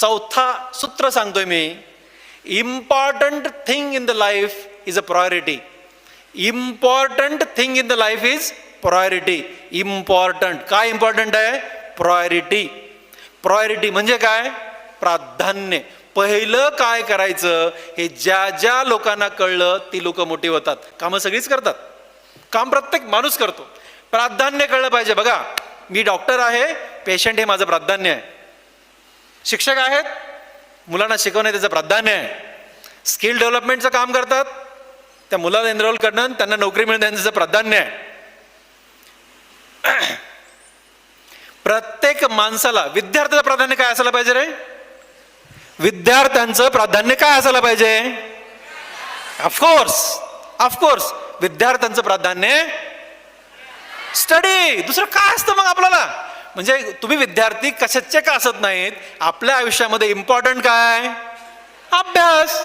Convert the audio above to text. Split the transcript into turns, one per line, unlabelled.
चौथा सूत्र सांगतोय मी. Important thing in the life is a priority important thing in the life is priority important काय important आहे? Priority priority म्हणजे काय? प्राधान्य. पहिलं काय करायचं? हे ज्या ज्या लोकांना कळलं ती लोक मोठी होतात. कामं सगळीच करतात. काम प्रत्येक माणूस करतो. प्राधान्य कळलं पाहिजे. बघा मी डॉक्टर आहे पेशंट हे माझं प्राधान्य आहे. शिक्षक आहेत मुलांना शिकवणे त्याचं प्राधान्य आहे. स्किल डेव्हलपमेंटचं काम करतात त्या मुलाला एनरोल करणं त्यांना नोकरी मिळणं त्यांचं प्राधान्य आहे. प्रत्येक माणसाला विद्यार्थ्याचं प्राधान्य काय असायला पाहिजे रे? विद्यार्थ्यांचं प्राधान्य काय असायला पाहिजे? ऑफकोर्स ऑफकोर्स विद्यार्थ्यांचं प्राधान्य स्टडी दुसरं काय असतं मग आपल्याला? म्हणजे तुम्ही विद्यार्थी कशाचे का असत नाहीत? आपल्या आयुष्यामध्ये इम्पॉर्टंट काय अभ्यास.